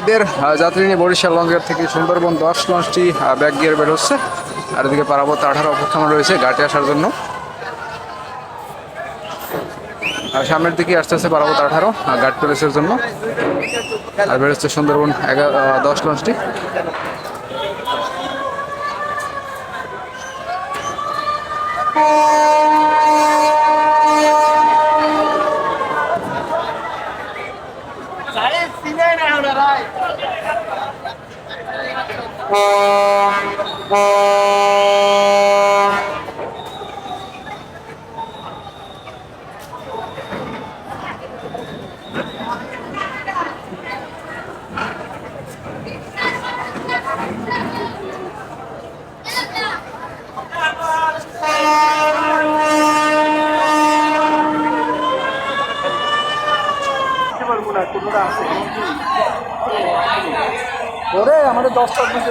ঈদের যাত্রী নিয়ে বরিশাল লঞ্চঘাট থেকে সুন্দরবন দশ লঞ্চটি ব্যাক গিয়ার বের হচ্ছে। আর এদিকে পারাবত আঠারো অপেক্ষমান রয়েছে ঘাটে আসার জন্য। আর সামনের দিকে আসতে আসতে পারাবত আঠারো ঘাট প্যালেসের জন্য। আর বেরোচ্ছে সুন্দরবন এগারো দশ লঞ্চটি। ಸಿಂಗರಾಯ್ ওরে আমাদের দশটার দিকে